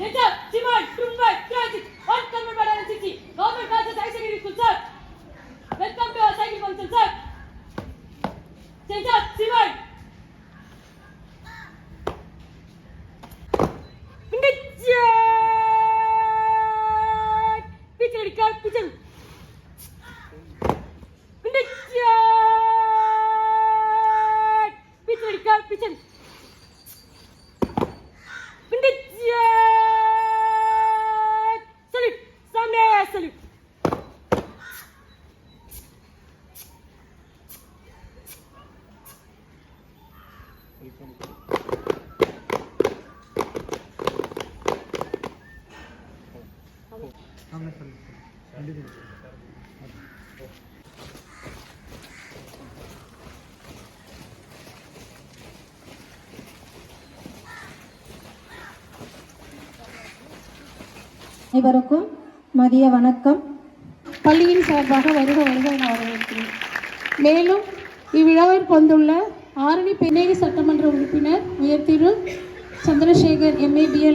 대답, 지말, 흑말, 트라이 완성을 말하는 지키, 너을 가져 자기생일 군산, 맨땅뼈와 자기 방전산, 대답, 지말, Peter, salute. Ibarokum. மதிய வணக்கம் பள்ளியின் சார்பாக வருக வருக என வரவேற்கிறேன் மேலும் இவ்விழாவிற்கு வந்துள்ள ஆரணி பெண்ணேரி சட்டமன்ற உறுப்பினர் உயர்திரு சந்திரசேகர் எம்ஏபிஎல்